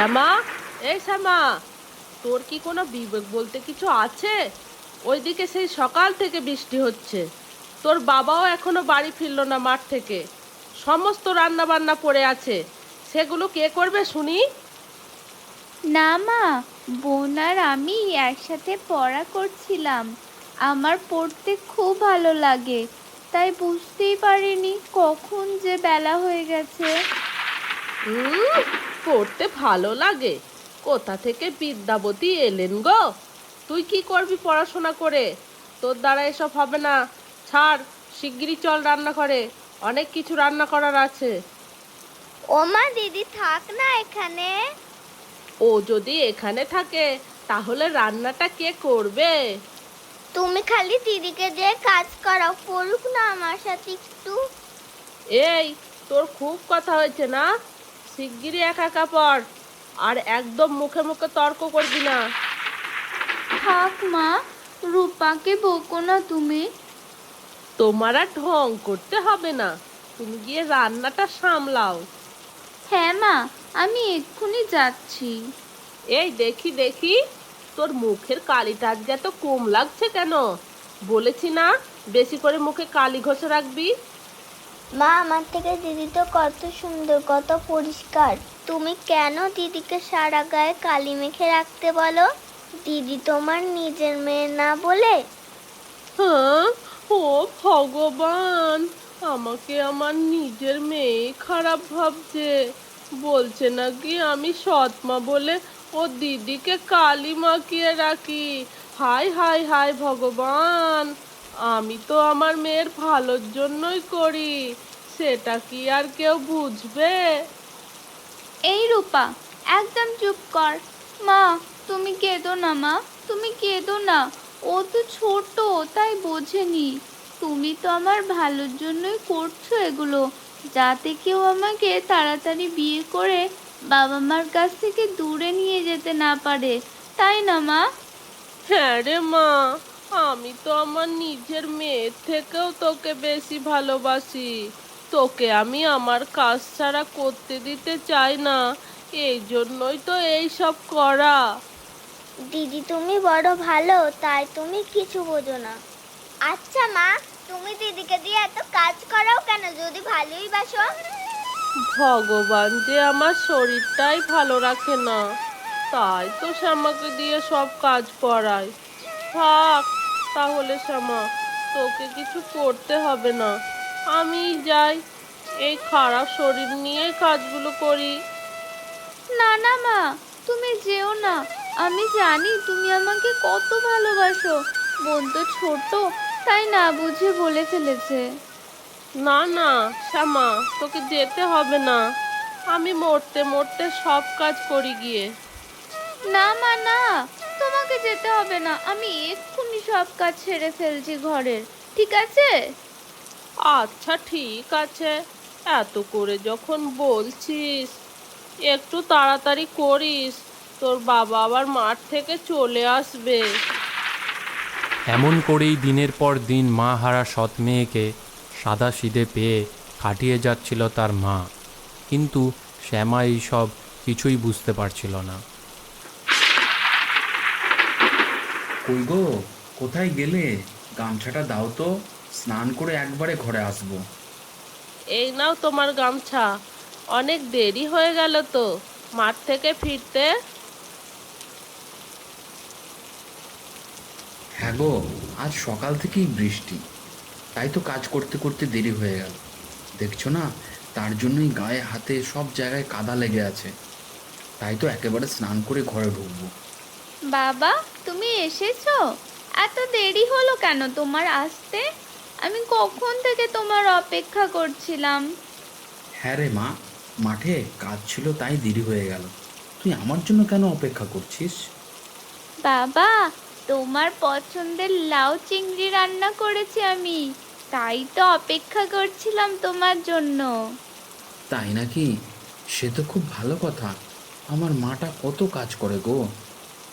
শ্যামা? এই শ্যামা তোর কি কোনো বিবেক বলতে কিছু আছে? ওইদিকে সেই সকাল থেকে বৃষ্টি হচ্ছে। তোর বাবাও এখনও বাড়ি ফিরলো না মাঠ থেকে। সমস্ত রান্না বান্না পড়ে আছে। সেগুলো কে করবে শুনি? না মা বোন আর আমি একসাথে পড়া করছিলাম। আমার পড়তে খুব ভালো লাগে তাই বুঝতেই পারিনি কখন যে বেলা হয়ে গেছে। হুম পড়তে ভালো লাগে। কোথা থেকে বিদ্যাবতী এলেন গো? তুই কি করবি পড়াশোনা করে? তোর দ্বারা এসব হবে না। ছাড় শিগগিরই চল রান্না করে অনেক কিছু রান্না করার আছে। ওমা দিদি থাক না এখানে। ও যদি এখানে থাকে তাহলে রান্নাটা কে করবে? তুমি খালি দিদিকে যে কাজ করাও করুক না আমার সাথে একটু। এই তোর খুব কথা হয়েছে না? শিগগিরই একা একা পড় আর একদম মুখে মুখে তর্ক করবি না। থাক মা রূপাকে বকো না তুমি। তোমার আর ঢং করতে হবে না। তুমি গিয়ে রান্নাটা সামলাও। হ্যাঁ মা আমি এক্ষুনি যাচ্ছি। এই দেখি দেখি। তোর মুখের কালিটা আজকে এত কম লাগছে কেন? বলেছি না বেশি করে মুখে কালি ঘষে রাখবি? মা, আমার থেকে দিদি তো কত সুন্দর, কত পরিষ্কার। তুমি কেন দিদিকে সারা গায়ে কালি মেখে রাখতে বলো? দিদি তোমার নিজের মেয়ে না বলে? হ্যাঁ ও ভগবান, আমাকে আমার নিজের মেয়ে খারাপ ভাবছে। বলছে নাকি আমি সৎমা বলে ও দিদিকে কালি মাখিয়ে রাখি। হাই হাই হাই ভগবান। আমি তো আমার মেয়ের ভালোর জন্যই করি সেটা কি আর কেউ বুঝবে? এই রূপা একদম চুপ কর। মা তুমি কেঁদো না মা তুমি কেঁদো না। ও তো ছোট তাই বোঝেনি। তুমি তো আমার ভালোর জন্যই করছ এগুলো। যাতে কেউ আমাকে তাড়াতাড়ি বিয়ে করে বাবা মার কাছ থেকে দূরে নিয়ে যেতে না পারে। তাই না মা? হ্যাঁ রে মা। আমি তো আমার নিজের মেয়ের থেকেও তোকে বেশি ভালোবাসি। তোকে আমি আমার কাজ ছাড়া করতে দিতে চাই না। এই জন্যই তো এই সব করা। দিদি তুমি বড় ভালো তাই তুমি কিছু বোঝো না। আচ্ছা মা তুমি দিদিকে দিয়ে এত কাজ করাও কেন? যদি ভালোই বাসো। ভগবান যে আমার শরীরটাই ভালো রাখে না তাই তো শ্যামাকে দিয়ে সব কাজ করায় থাক তাহলে শ্যামা তোকে কিছু করতে হবে না। আমি যাই এই খারাপ শরীর নিয়ে কাজগুলো করি। না না মা তুমি যেও না। আমি জানি তুমি আমাকে কত ভালোবাসো। বোন তো ছোট তাই না বুঝে বলে ফেলেছে। না না শ্যামা তোকে যেতে হবে না। আমি মরতে মরতে সব কাজ করি গিয়ে। না মা না তোমাকে যেতে হবে না আমি এক্ষুনি সব কাজ ছেড়ে ফেলছি ঘরের ঠিক আছে? আচ্ছা ঠিক আছে। এত করে যখন বলছিস একটু তাড়াতাড়ি করিস তোর বাবা আবার মাঠ থেকে চলে আসবে। এমন করেই দিনের পর দিন মা হারা সৎ মেয়েকে সাদা সিধে পেয়ে কাটিয়ে যাচ্ছিল তার মা। কিন্তু শ্যামা এই সব কিছুই বুঝতে পারছিল না। কই গো? কোথায় গেলে? গামছাটা দাও তো স্নান করে একবারে ঘরে আসব। এই নাও তোমার গামছা অনেক দেরি হয়ে গেল তো মাঠ থেকে ফিরতে? হ্যাঁ গো আজ সকাল থেকেই বৃষ্টি তাই তো কাজ করতে করতে দেরি হয়ে গেল। দেখছ না তার জন্যই গায়ে হাতে সব জায়গায় কাদা লেগে আছে। তাই তো একেবারে স্নান করে ঘরে ঢুকবো। বাবা তুমি এসেছ? এত দেরি হলো কেন তোমার আসতে? আমি কখন থেকে তোমার অপেক্ষা করছিলাম? হ্যাঁ রে মা মাঠে কাজ ছিল তাই দেরি হয়ে গেল। তুই আমার জন্য কেন অপেক্ষা করছিস? বাবা তোমার পছন্দের লাউ চিংড়ি রান্না করেছি আমি। তাই তো অপেক্ষা করছিলাম তোমার জন্য। তাই নাকি? সে তো খুব ভালো কথা। আমার মাটা কত কাজ করে গো।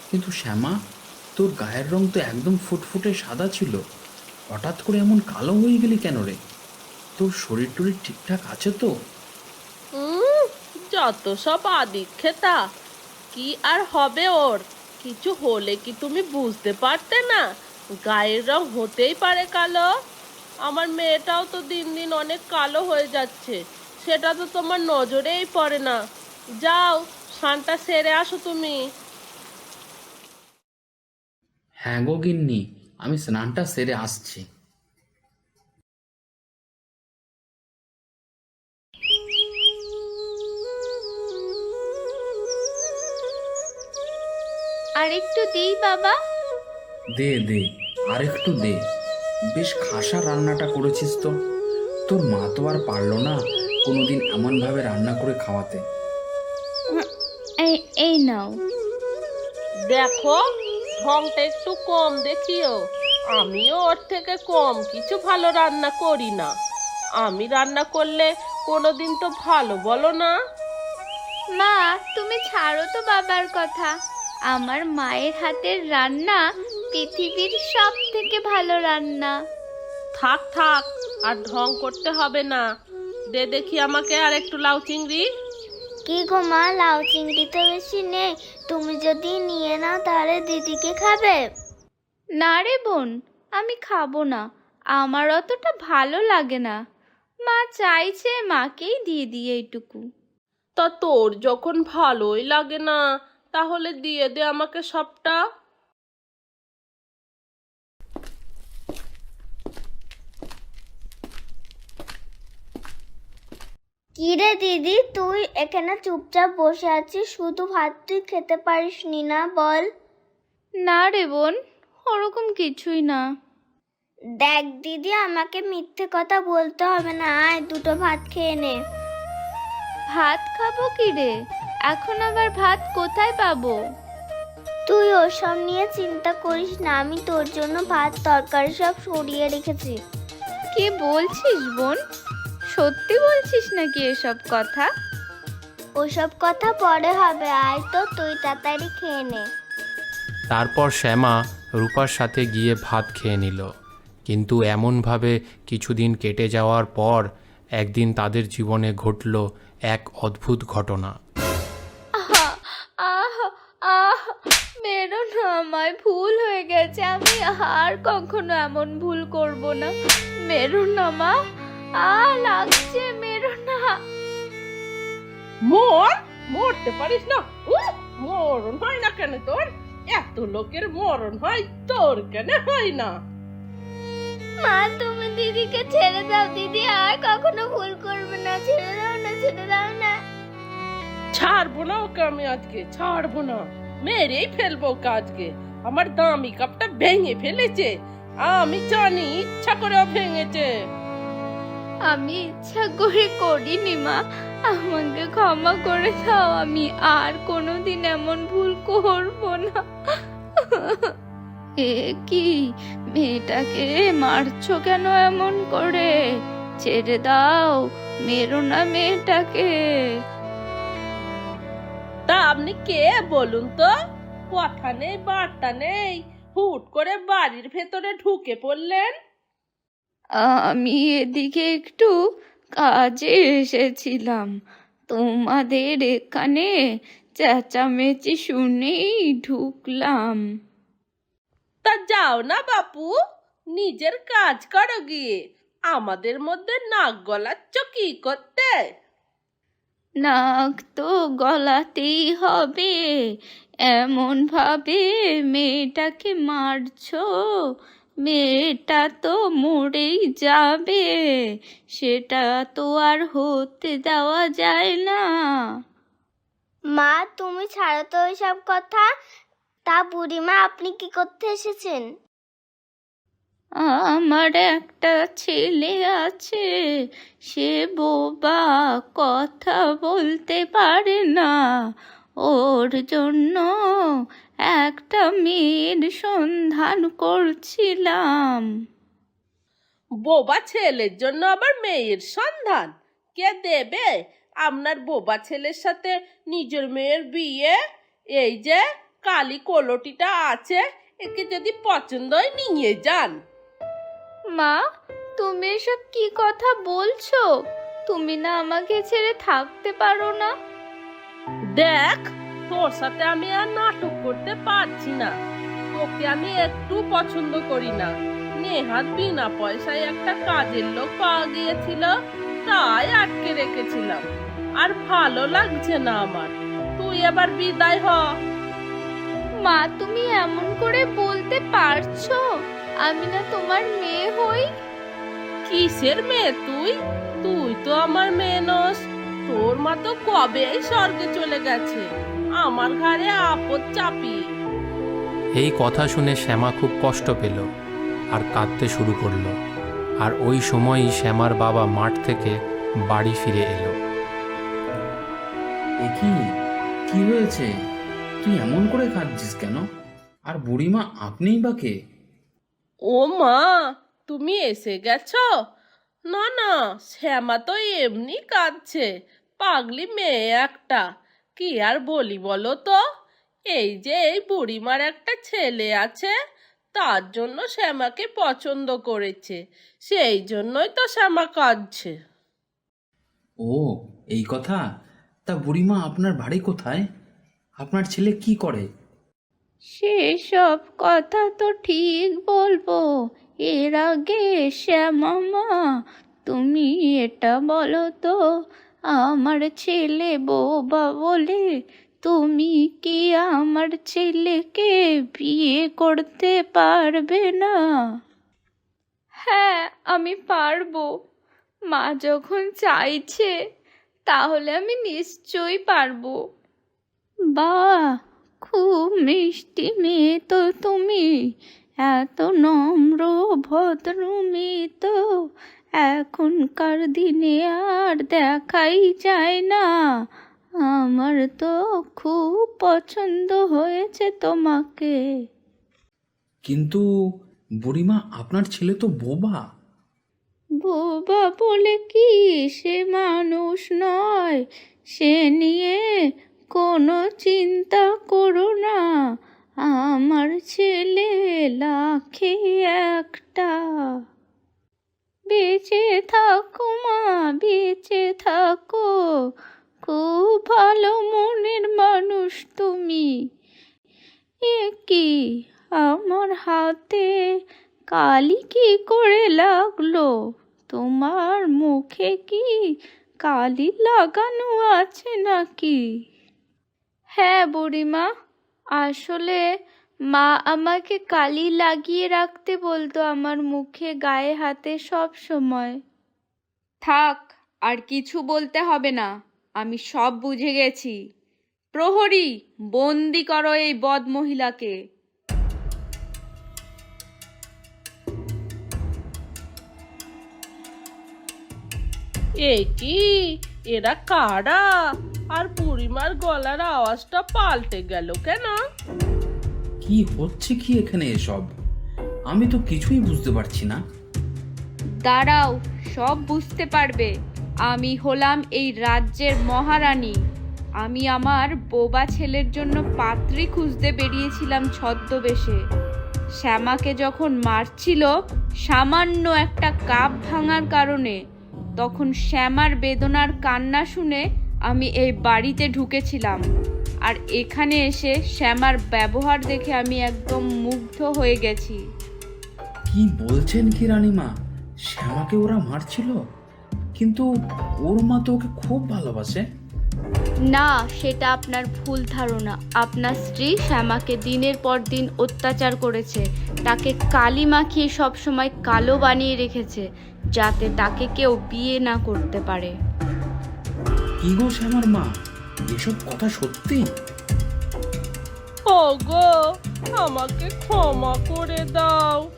কিন্তু শ্যামা, তোর গায়ের রং তো একদম ফুটফুটে সাদা ছিল। হঠাৎ করে এমন কালো হয়ে গেলি কেন রে? তোর শরীর টরীর ঠিকঠাক আছে তো? যত সব আদিক্ষেতা, কি আর হবে ওর? কিছু হলে কি তুমি বুঝতে পারতে না? গায়ের রং হতেই পারে কালো। আমার মেয়েটাও তো দিন দিন অনেক কালো হয়ে যাচ্ছে। সেটা তো তোমার নজরেই পড়ে না। যাও, শানটা সেরে আসো তুমি। হ্যাঁ গো গিন্নি আমি স্নানটা সেরে আসছি। আর একটু দিই বাবা। দে দে আর একটু দে। বেশ খাসা রান্নাটা করেছিস তো। তোর মা তো আর পারল না কোনোদিন এমনভাবে রান্না করে খাওয়াতে। এই এই নাও। দেখো ঢংটা একটু কম দেখিও। আমিও ওর থেকে কম কিছু ভালো রান্না করি না। আমি রান্না করলে কোনোদিন তো ভালো বলো না। মা তুমি ছাড়ো তো বাবার কথা। আমার মায়ের হাতের রান্না পৃথিবীর সব থেকে ভালো রান্না। থাক থাক আর ঢং করতে হবে না। দে দেখি আমাকে আর একটু লাউ চিংড়ি। কি গো মা লাউ চিংড়ি তো বেশি নেই। তুমি যদি নিয়ে নাও তাহলে দিদিকে খাবে। না রে বোন আমি খাব না। আমার অতটা ভালো লাগে না। মা চাইছে মাকেই দিয়ে দিয়ে এইটুকু। তা তোর যখন ভালোই লাগে না তাহলে দিয়ে দে আমাকে সবটা। কি রে দিদি তুই এখানে চুপচাপ বসে আছিস? শুধু ভাত তুই খেতে পারিস নি না বল। না রে বোন ওরকম কিছুই না। দেখ দিদি আমাকে মিথ্যে কথা বলতে হবে না। আয় দুটো ভাত খেয়ে নে। ভাত খাব কি রে? এখন আবার ভাত কোথায় পাবো? তুই ওসব নিয়ে চিন্তা করিস না আমি তোর জন্য ভাত তরকারি সব সরিয়ে রেখেছি। কি বলছিস বোন? সত্যি বলছিস নাকি এসব কথা? ওসব কথা পরে হবে আয় তো তুই তাড়াতাড়ি খেয়ে নে। তারপর শ্যামা রূপার সাথে গিয়ে ভাত খেয়ে নিল। কিন্তু এমনভাবে কিছুদিন কেটে যাওয়ার পর একদিন তাদের জীবনে ঘটল এক অদ্ভুত ঘটনা। আহা আহ আহ মেরো না আমায় ভুল হয়ে গেছে। আমি আর কখনো এমন ভুল করব না। মেরো না মা। আ লাগছে মেরো না। মর? মরতে পারিস না? মরণ হয় না কেন তোর? এত লোকের মরণ হয় তোর কেন হয় না? মা তুমি দিদিকে ছেড়ে দাও। দিদি আর কখনো ভুল করবে না। ছেড়ে দাও না ছেড়ে দাও না। ছাড়বো না ওকে আমি আজকে ছাড়বো না। মেরেই ফেলব ওকে আজকে। আমার দামি কাপটা ভেঙে ফেলেছে। আমি জানি ইচ্ছা করে ভেঙেছে। আমি ইচ্ছা করে করিনি, মা। আমাকে ক্ষমা করে দাও। আমি আর কোনোদিন এমন ভুল করব না। এ কি? মেয়েটাকে মারছো কেন এমন করে? ছেড়ে দাও, মেরো না মেয়েটাকে। তা আপনি কে বলুন তো? কথা নেই, বার্তা নেই। হুট করে বাড়ির ভেতরে ঢুকে পড়লেন। আমি এদিকে একটু কাজে এসেছিলাম। তোমাদের এখানে চেঁচামেচি শুনেই ঢুকলাম। তা যাও না বাপু নিজের কাজ করো গিয়ে। আমাদের মধ্যে নাক গলাচ্ছ কি করতে? নাক তো গলাতেই হবে। এমন ভাবে মেয়েটাকে মারছো মেয়েটা তো মরেই যাবে সেটা তো আর হতে দেওয়া যায় না। মা তুমি ছাড়ো তো ওইসব কথা। তা বুড়িমা আপনি কি করতে এসেছেন? আমার একটা ছেলে আছে সে বোবা কথা বলতে পারে না। ওর জন্য একটা মেয়ের সন্ধান করছিলাম। বোবা ছেলের জন্য আবার মেয়ের সন্ধান? কে দেবে? আপনার বোবা ছেলের সাথে নিজের মেয়ের বিয়ে? এই যে কালি কলটিটা আছে একে যদি পছন্দ হয় নিয়ে যান। মা তুমি এসব কি কথা বলছো? তুমি না আমাকে ছেড়ে থাকতে পারো না। দেখ তোর সাথে আমি আর নাটক করতে পারছি না। তোকে আমি একটু পছন্দ করি না। নেহাত বিনা পয়সায় একটা কাজের লোক পাওয়া গিয়েছিল তাই আটকে রেখেছিলাম। আর ভালো লাগছে না আমার। তুই এবার বিদায় হ। মা তুমি এমন করে বলতে পারছ? আমি না তোমার মেয়ে হই। কিসের মেয়ে তুই? তুই তো আমার মেয়ে নস। তোর মা তো কবেই স্বর্গে চলে গেছে। আমার ঘাড়ে আপদ চাপিয়ে এই কথা শুনে শ্যামা খুব কষ্ট পেল আর কাঁদতে শুরু করল। আর ওই সময়ই শ্যামার বাবা মাঠ থেকে বাড়ি ফিরে এলো। কি? কি হয়েছে? তুই এমন করে কাঁদছিস কেন? আর বুড়িমা আপনিই বা কে? ও মা তুমি এসে গেছো? না না শ্যামা তো এমনি কাঁদছে পাগলি মেয়ে একটা। কি আর বলি বলো তো? এই যে এই বুড়িমার একটা ছেলে আছে তার জন্য শ্যামাকে পছন্দ করেছে সেই জন্যই তো শ্যামা কাঁদছে। ও এই কথা? তা বুড়িমা আপনার বাড়ি কোথায়? আপনার ছেলে কি করে? সেসব কথা তো ঠিক বলব এর আগে শ্যামামা তুমি এটা বলো তো আমার ছেলে বোবা বলে তুমি কি আমার ছেলেকে বিয়ে করতে পারবে না? হ্যাঁ আমি পারব। মা যখন চাইছে তাহলে আমি নিশ্চয়ই পারব। বাহ খুব মিষ্টি মেয়ে তো তুমি। এত নম্র ভদ্র মেয়ে তো। এখনকার দিনে আর দেখাই যায় না। আমার তো খুব পছন্দ হয়েছে তোমাকে। কিন্তু বুড়িমা আপনার ছেলে তো বোবা। বোবা বলে কি? সে মানুষ নয়। সে নিয়ে কোনো চিন্তা করো না। আমার ছেলে লাখে একটা। বেঁচে থাকো মা, বেঁচে থাকো। খুব ভালো মনের মানুষ তুমি। এ কি আমার হাতে? কালি কি করে লাগল? তোমার মুখে কি কালি লাগানো আছে নাকি? হ্যাঁ বুড়িমা, আসলে মা আমাকে কালি লাগিয়ে রাখতে বলতো আমার মুখে গায়ে হাতে সব সময়। থাক আর কিছু বলতে হবে না আমি সব বুঝে গেছি। প্রহরী বন্দি করো এই বদ মহিলাকে। এ কি? এরা কারা? আর বুড়িমার গলার আওয়াজটা পাল্টে গেল কেন? কি হচ্ছে কি এখানে এসব? আমি তো কিছুই বুঝতে পারছি না। দাঁড়াও, সব বুঝতে পারবে। আমি হলাম এই রাজ্যের মহারানী। আমি আমার বোবা ছেলের জন্য পাত্রী খুঁজতে বেরিয়েছিলাম ছদ্মবেশে। শ্যামাকে যখন মারছিল সামান্য একটা কাপ ভাঙার কারণে, তখন শ্যামার বেদনার কান্না শুনে আমি এই বাড়িতে ঢুকেছিলাম। আর এখানে এসে শ্যামার ব্যবহার দেখে আমি একদম মুগ্ধ হয়ে গেছি। কি বলছেন কি রানীমা? শ্যামাকে ওরা মারছিল? কিন্তু ওর মা তো ওকে খুব ভালোবাসে। না সেটা আপনার ভুল ধারণা। আপনার স্ত্রী শ্যামাকে দিনের পর দিন অত্যাচার করেছে। তাকে কালি মাখিয়ে সব সময় কালো বানিয়ে রেখেছে যাতে তাকে কেউ বিয়ে না করতে পারে। কি গো শ্যামার মা? এসব কথা সত্যি? ওগো আমাকে ক্ষমা করে দাও।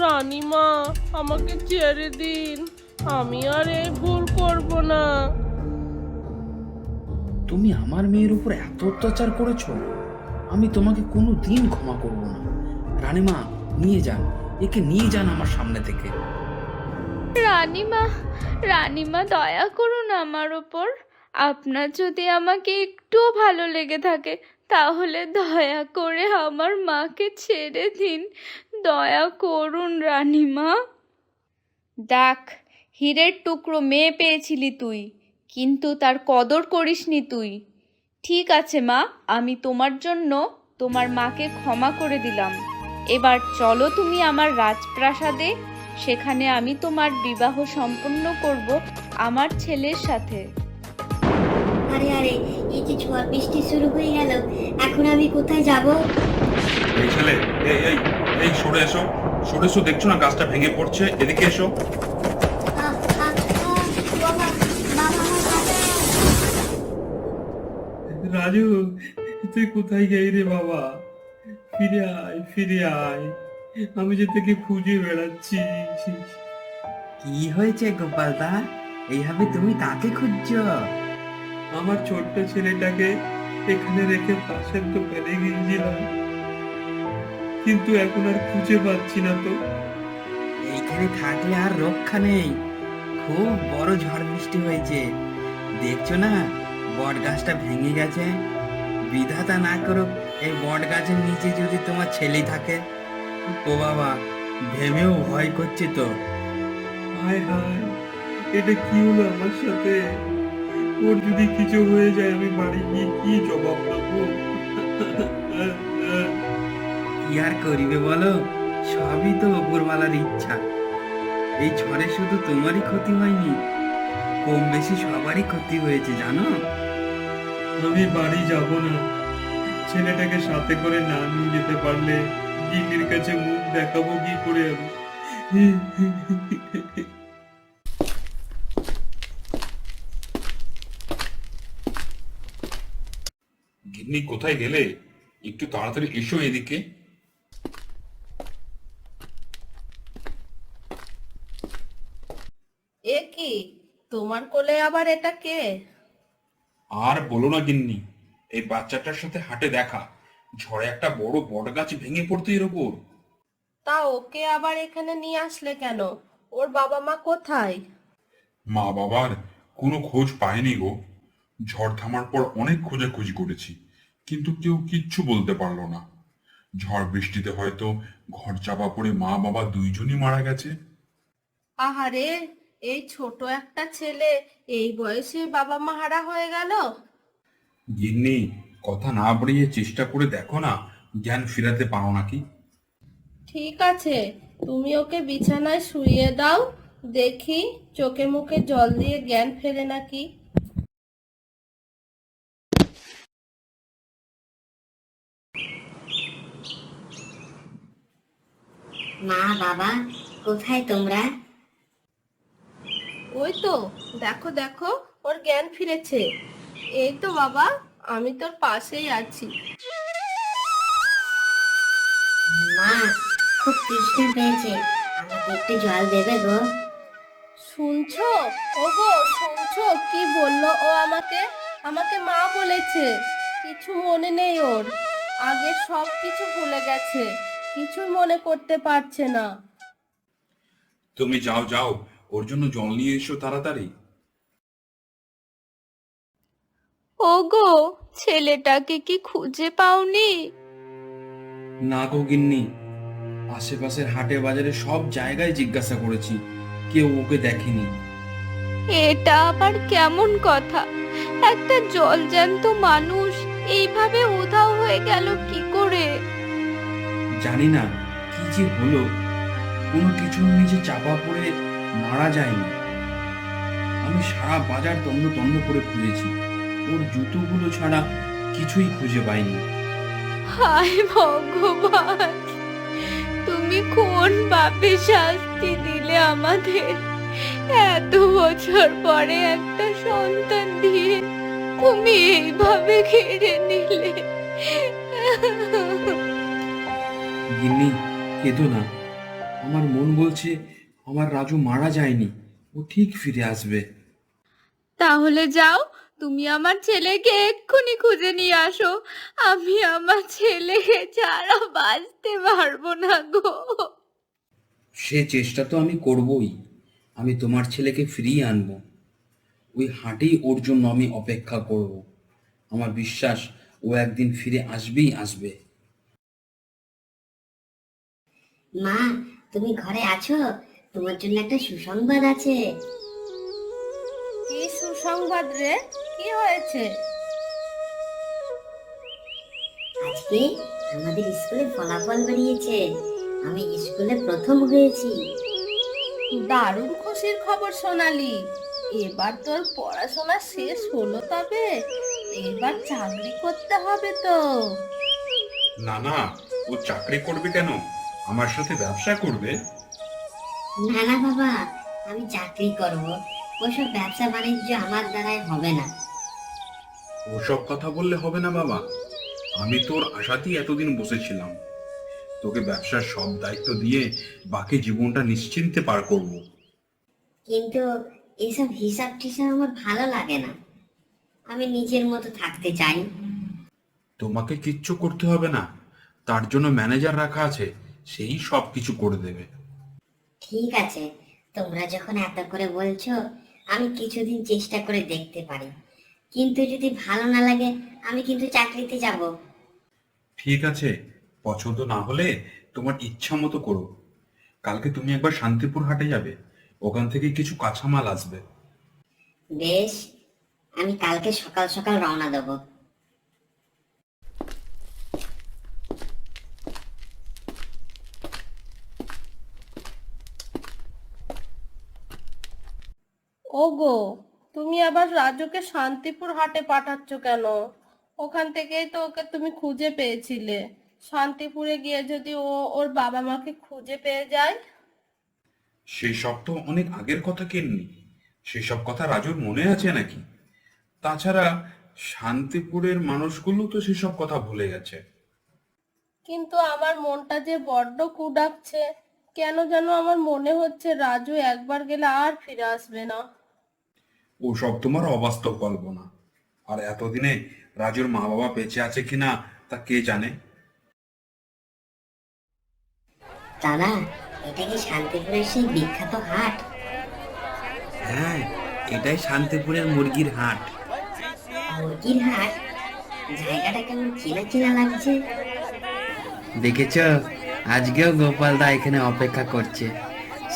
রানীমা আমাকে ছেড়ে দিন। আমি আর এই ভুল করব না। তুমি আমার মেয়ের উপর এত অত্যাচার করেছ আমি তোমাকে কোনো দিন ক্ষমা করব না। রানীমা নিয়ে যান। একে নিয়ে যান আমার সামনে থেকে। রানীমা রানীমা দয়া করুন আমার ওপর আপনার যদি আমাকে একটু ভালো লেগে থাকে, তাহলে দয়া করে আমার মাকে ছেড়ে দিন। দয়া করুন রানীমা। দেখ, হীরের টুকরো মেয়ে পেয়েছিলি তুই, কিন্তু তার কদর করিসনি তুই। ঠিক আছে মা, আমি তোমার জন্য তোমার মাকে ক্ষমা করে দিলাম। এবার চলো তুমি আমার রাজপ্রাসাদে, সেখানে আমি তোমার বিবাহ সম্পন্ন করব আমার ছেলের সাথে। আরে আরে এই যে ঝড় বৃষ্টি শুরু হয়ে গেল এখন আমি কোথায় যাব? এই ছেলে এই এই এই সরে এসো। সরে এসো দেখছ না গাছটা ভেঙে পড়ছে? এদিকে এসো। রাজু তুই কোথায় গেলি রে বাবা? ফিরে আয় ফিরে আয়। আমি যে তোকে খুঁজে বেড়াচ্ছি। কি হয়েছে গোপালদা? এইভাবে তুমি কাকে খুঁজছো? আমার ছোট্ট ছেলেটাকে এখানে রেখে পাশের দোকানে গিয়েছিলাম। কিন্তু এখন আর খুঁজে পাচ্ছি না তো। এইখানে থাকলে আর রক্ষা নেই। খুব বড় ঝড় বৃষ্টি হয়েছে। দেখছ না বট গাছটা ভেঙে গেছে। বিধাতা না করো এই বট গাছের নিচে যদি তোমার ছেলে থাকে। ও বাবা ভেবেও ভয় করছে তো। হায় হায় এটা কি হলো আমার সাথে? ওর যদি কিছু হয়ে যায় আমি বাড়ি গিয়ে কি জবাব দেবো? কি আর করিবে বলো? সবই তো ওপরওয়ালার ইচ্ছা। এই ঝড়ে শুধু তোমারই ক্ষতি হয়নি কম বেশি সবারই ক্ষতি হয়েছে জানো? আমি বাড়ি যাব না। ছেলেটাকে সাথে করে না নিয়ে যেতে পারলে গিন্নির কাছে মুখ দেখাবো কি করে আমি? গিন্নি কোথায় গেলে একটু তাড়াতাড়ি এসো এদিকে? এ কি? তোমার কোলে আবার এটা কে? আর বলো না গিন্নি এই বাচ্চাটার সাথে হাটে দেখা। ঝড়ে একটা বড় বট গাছ ভেঙে পড়তো এর ওপর তা ওকে আবার এখানে নিয়ে আসলে কেন? ওর বাবা মা কোথায়? মা বাবার কোনো খোঁজ পায়নি গো। ঝড় থামার পর অনেক খোঁজাখুঁজি করেছি। কিন্তু কেউ কিচ্ছু বলতে পারল না। ঝড় বৃষ্টিতে হয়তো ঘর চাপা পড়ে মা বাবা দুইজনই মারা গেছে। আহারে এই ছোট একটা ছেলে এই বয়সে বাবা মা হারা হয়ে গেল? গিন্নি কথা না বাড়িয়ে চেষ্টা করে দেখো না জ্ঞান ফিরাতে পারো নাকি? ঠিক আছে তুমি ওকে বিছানায় শুইয়ে দাও দেখি চোখে মুখে জল দিয়ে জ্ঞান ফেরে নাকি। মা বাবা কোথায় তোমরা? ওই তো দেখো দেখো ওর জ্ঞান ফিরেছে। এই তো বাবা আমি তোর পাশেই আছি। মা খুব তৃষ্ণা পেয়েছে। আমাকে একটু জল দেবে গো। শুনছো? ওগো শুনছো? কি বলল ও আমাকে? আমাকে মা বলেছে। কিছু মনে নেই ওর। আগে সব কিছু ভুলে গেছে। কিছু মনে করতে পারছে না। তুমি যাও যাও। ওর জন্য জল নিয়ে এসো তাড়াতাড়ি। ওগো ছেলেটাকে কি খুঁজে পাওনি? না গো গিন্নি আশেপাশের হাটে বাজারে সব জায়গায় জিজ্ঞাসা করেছি কেউ ওকে দেখেনি। এটা আবার কেমন কথা? একটা জলজ্যান্ত মানুষ এইভাবে উধাও হয়ে গেল কি করে? জানি না কি যে হলো। কোনো কিছুর নিচে চাপা পড়ে মারা যায়নি। আমি সারা বাজার তন্ন তন্ন করে খুঁজেছি। ওর জুতোগুলো ছাড়া কিছুই খুঁজে পাইনি। হায় ভগবান, তুমি কোন পাপে শাস্তি দিলে আমাদের? এত বছর পরে একটা সন্তান দিয়ে তুমি এইভাবে ঘিরে নিলে। গিন্নি কেঁদো না। আমার মন বলছে আমার রাজু মারা যায়নি ও ঠিক ফিরে আসবে। তাহলে যাও তুমি আমার ছেলেকে এক্ষুনি খুঁজে নিয়ে আসো। আমি আমার ছেলেকে ছাড়া বাঁচতে পারব না গো। সে চেষ্টা তো আমি করবই। আমি তোমার ছেলেকে ফিরিয়ে আনব। ওই হাটেই ওর জন্য আমি অপেক্ষা করব। আমার বিশ্বাস ও একদিন ফিরে আসবেই আসবে। মা তুমি ঘরে আছো? তোমার জন্য একটা সুসংবাদ আছে। কি সুসংবাদ রে? কি হয়েছে? আজকে আমাদের স্কুলে ফলাফল বেরিয়েছে। আমি স্কুলে প্রথম হয়েছি। দারুণ খুশির খবর শোনালি। এবার তোর পড়াশোনা শেষ হলো তবে এবার চাকরি করতে হবে তো। না না ও চাকরি করবে কেন? আমার সাথে ব্যবসা করবে? না না বাবা আমি চাকরি করব। ওসব ব্যবসা বাণিজ্য আমার দ্বারাই হবে না। ওসব কথা বললে হবে না বাবা। আমি তোর আশাতেই এতদিন বসেছিলাম। তোকে ব্যবসার সব দায়িত্ব দিয়ে বাকি জীবনটা নিশ্চিন্তে পার করব। কিন্তু এসব হিসাব টিসাব আমার ভালো লাগে না। আমি নিজের মতো থাকতে চাই। তোমাকে কিচ্ছু করতে হবে না। তার জন্য ম্যানেজার রাখা আছে। সেই সব কিছু করে দেবে। ঠিক আছে তোমরা যখন এত করে বলছো আমি কিছুদিন চেষ্টা করে দেখতে পারি। কিন্তু যদি ভালো না লাগে আমি কিন্তু চাকরিতে যাব। ঠিক আছে পছন্দ না হলে তোমার ইচ্ছা মতো করো। কালকে তুমি একবার শান্তিপুর হাটে যাবে ওখান থেকে কিছু কাঁচামাল আসবে। বেশ আমি কালকে সকাল সকাল রওনা দেবো। ওগো তুমি আবার রাজুকে শান্তিপুর হাটে পাঠাচ্ছ কেন? ওখান থেকেই তো ওকে তুমি খুঁজে পেয়েছিলে। শান্তিপুরে গিয়ে যদি ও ওর বাবা মাকে খুঁজে পেয়ে যায়? সেই সব তো অনেক আগের কথা কেননি? সেসব কথা রাজুর মনে আছে নাকি? তাছাড়া শান্তিপুরের মানুষগুলো তো সেসব কথা ভুলে গেছে। কিন্তু আমার মনটা যে বড্ড কুডাকছে। কেন যেন আমার মনে হচ্ছে রাজু একবার গেলে আর ফিরে আসবে না। ওসব তোমার অবাস্তব কল্পনা আর এতদিনে রাজুর মা বাবা বেঁচে আছে কিনা তা কে জানে? দাদা এটা কি শান্তিপুরের সেই বিখ্যাত হাট? হ্যাঁ এটাই শান্তিপুরের মুরগির হাট। মুরগির হাট? জায়গাটা কেমন চেনা চেনা লাগছে? দেখেছ আজকেও গোপাল দা এখানে অপেক্ষা করছে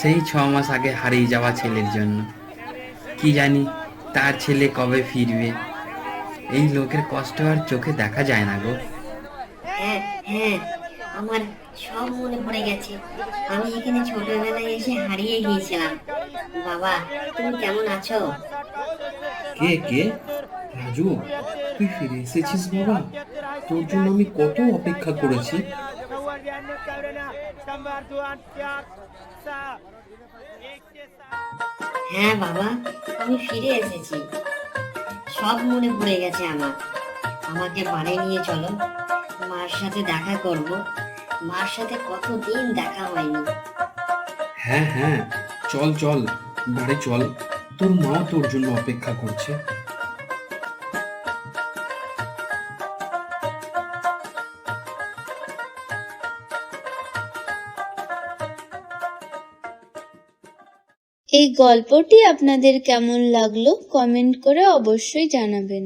সেই ছ মাস আগে হারিয়ে যাওয়া ছেলের জন্য। কি জানি তার ছেলে কবে ফিরবে? এই লোকের কষ্ট আর চোখে দেখা যায় না গো। হ্যাঁ হ্যাঁ আমার সব মনে পড়ে গেছে। আমি এখানে ছোটবেলায় এসে হারিয়ে গিয়েছিলাম। বাবা তুমি কেমন আছো? কে কে? রাজু তুই ফিরে এসেছিস বাবা? তোর জন্য আমি কত অপেক্ষা করেছি। হ্যাঁ বাবা আমি ফিরে এসেছি। সব মনে পড়ে গেছে আমার। আমাকে বাড়ি নিয়ে চলো। মার সাথে দেখা করব। মার সাথে কতদিন দেখা হয়নি। হ্যাঁ হ্যাঁ চল চল বাড়ি চল। তোর মাও তোর জন্য অপেক্ষা করছে। এই গল্পটি আপনাদের কেমন লাগল কমেন্ট করে অবশ্যই জানাবেন।